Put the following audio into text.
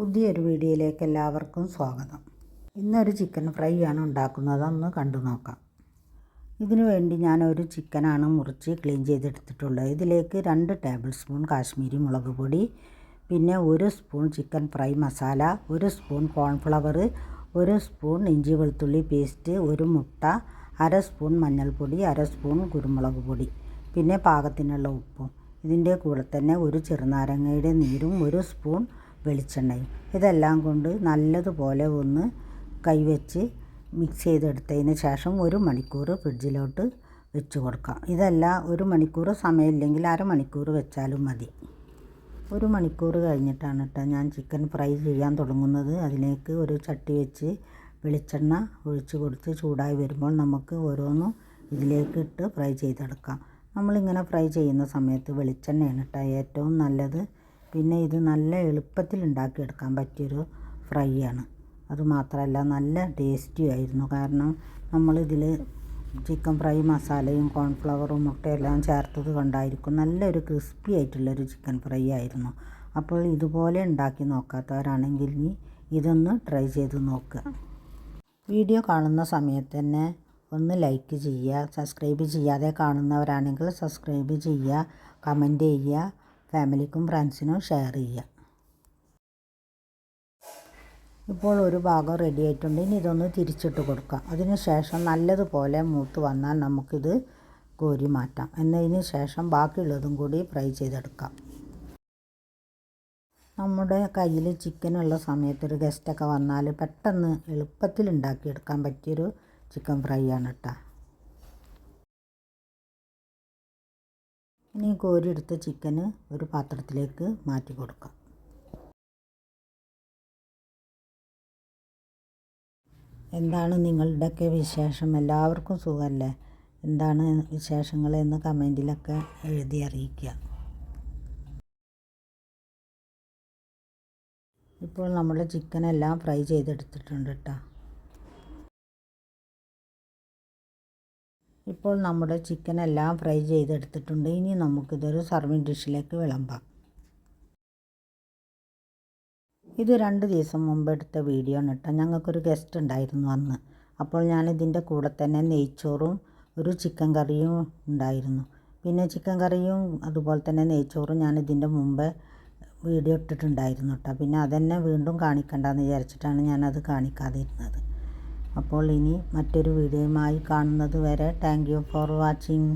പുതിയൊരു വീഡിയോയിലേക്ക് എല്ലാവർക്കും സ്വാഗതം. ഇന്നൊരു ചിക്കൻ ഫ്രൈ ആണ് ഉണ്ടാക്കുന്നത്. ഒന്ന് കണ്ടു നോക്കാം. ഇതിനു വേണ്ടി ഞാൻ ഒരു ചിക്കനാണ് മുറിച്ച് ക്ലീൻ ചെയ്തെടുത്തിട്ടുള്ളത്. ഇതിലേക്ക് രണ്ട് ടേബിൾ സ്പൂൺ കാശ്മീരി മുളക് പൊടി പിന്നെ ഒരു സ്പൂൺ ചിക്കൻ ഫ്രൈ മസാല ഒരു സ്പൂൺ കോൺഫ്ലവർ ഒരു സ്പൂൺ ഇഞ്ചി വെളുത്തുള്ളി പേസ്റ്റ് ഒരു മുട്ട അര സ്പൂൺ മഞ്ഞൾപ്പൊടി അര സ്പൂൺ കുരുമുളക് പൊടി പിന്നെ പാകത്തിനുള്ള ഉപ്പും. ഇതിന്റെ കൂടെ തന്നെ ഒരു ചെറുനാരങ്ങയുടെ നീരും ഒരു സ്പൂൺ വെളിച്ചെണ്ണയും ഇതെല്ലാം കൊണ്ട് നല്ലതുപോലെ ഒന്ന് കൈവച്ച് മിക്സ് ചെയ്തെടുത്തതിന് ശേഷം ഒരു മണിക്കൂർ ഫ്രിഡ്ജിലോട്ട് വെച്ച് കൊടുക്കാം. ഇതെല്ലാം ഒരു മണിക്കൂർ സമയമില്ലെങ്കിൽ അരമണിക്കൂർ വെച്ചാലും മതി. ഒരു മണിക്കൂർ കഴിഞ്ഞിട്ടാണ് കേട്ടോ ഞാൻ ചിക്കൻ ഫ്രൈ ചെയ്യാൻ തുടങ്ങുന്നത്. അതിലേക്ക് ഒരു ചട്ടി വെച്ച് വെളിച്ചെണ്ണ ഒഴിച്ച് കൊടുത്ത് ചൂടായി വരുമ്പോൾ നമുക്ക് ഓരോന്നും ഇതിലേക്ക് ഇട്ട് ഫ്രൈ ചെയ്തെടുക്കാം. നമ്മളിങ്ങനെ ഫ്രൈ ചെയ്യുന്ന സമയത്ത് വെളിച്ചെണ്ണയാണ് കേട്ടോ ഏറ്റവും നല്ലത്. പിന്നെ ഇത് നല്ല എളുപ്പത്തിൽ ഉണ്ടാക്കിയെടുക്കാൻ പറ്റിയൊരു ഫ്രൈ ആണ് അതുമാത്രമല്ല നല്ല ടേസ്റ്റിയായിരുന്നു കാരണം നമ്മളിതിൽ ചിക്കൻ ഫ്രൈ മസാലയും കോൺഫ്ലവറും മുട്ടയെല്ലാം ചേർത്തത് കൊണ്ടായിരിക്കും നല്ലൊരു ക്രിസ്പി ആയിട്ടുള്ളൊരു ചിക്കൻ ഫ്രൈ ആയിരുന്നു. അപ്പോൾ ഇതുപോലെ ഉണ്ടാക്കി നോക്കാത്തവരാണെങ്കിൽ ഇനി ഇതൊന്ന് ട്രൈ ചെയ്ത് നോക്കുക. വീഡിയോ കാണുന്ന സമയത്ത് തന്നെ ഒന്ന് ലൈക്ക് ചെയ്യുക സബ്സ്ക്രൈബ് ചെയ്യാതെ കാണുന്നവരാണെങ്കിൽ സബ്സ്ക്രൈബ് ചെയ്യുക കമന്റ് ചെയ്യുക. ഫാമിലിക്കും ഫ്രണ്ട്സിനും ഷെയർ ചെയ്യുക. ഇപ്പോൾ ഒരു ഭാഗം റെഡി ആയിട്ടുണ്ട്. ഇനി ഇതൊന്ന് തിരിച്ചിട്ട് കൊടുക്കാം. അതിന് ശേഷം നല്ലതുപോലെ മൂത്ത് വന്നാൽ നമുക്കിത് കോരി മാറ്റാം. എന്നതിന് ശേഷം ബാക്കിയുള്ളതും കൂടി ഫ്രൈ ചെയ്തെടുക്കാം. നമ്മുടെ കയ്യിൽ ചിക്കനുള്ള സമയത്ത് ഒരു ഗസ്റ്റൊക്കെ വന്നാൽ പെട്ടെന്ന് എളുപ്പത്തിൽ ഉണ്ടാക്കിയെടുക്കാൻ പറ്റിയൊരു ചിക്കൻ ഫ്രൈ ആണ് കേട്ടോ ഇനി കോരിയെടുത്ത ചിക്കന് ഒരു പാത്രത്തിലേക്ക് മാറ്റി കൊടുക്കാം. എന്താണ് നിങ്ങളുടെയൊക്കെ വിശേഷം? എല്ലാവർക്കും സുഖമല്ലേ? എന്താണ് വിശേഷങ്ങൾ എന്ന് കമന്റിലൊക്കെ എഴുതി അറിയിക്കുക. ഇപ്പോൾ നമ്മൾ ചിക്കനെല്ലാം ഫ്രൈ ചെയ്തെടുത്തിട്ടുണ്ട് കേട്ടോ. ഇപ്പോൾ നമ്മുടെ ചിക്കൻ എല്ലാം ഫ്രൈ ചെയ്തെടുത്തിട്ടുണ്ട്. ഇനി നമുക്കിതൊരു സർവിങ് ഡിഷിലേക്ക് വിളമ്പാം. ഇത് രണ്ട് ദിവസം മുമ്പ് എടുത്ത വീഡിയോ ആണ് കേട്ടോ. ഞങ്ങൾക്കൊരു ഗസ്റ്റ് ഉണ്ടായിരുന്നു അന്ന്. അപ്പോൾ ഞാൻ ഇതിന്റെ കൂടെ തന്നെ നെയ്ച്ചോറും ഒരു ചിക്കൻ കറിയും ഉണ്ടായിരുന്നു. പിന്നെ ചിക്കൻ കറിയും അതുപോലെ തന്നെ നെയ്ച്ചോറും ഞാൻ ഇതിന്റെ മുമ്പ് വീഡിയോ ഇട്ടിട്ടുണ്ടായിരുന്നു കേട്ടോ. പിന്നെ അതന്നെ വീണ്ടും കാണിക്കണ്ടെന്ന് വിചാരിച്ചിട്ടാണ് ഞാനത് കാണിക്കാതിരുന്നത്. അപ്പോൾ ഇനി മറ്റൊരു വീഡിയോയുമായി കാണുന്നത് വരെ താങ്ക് യു ഫോർ വാച്ചിങ്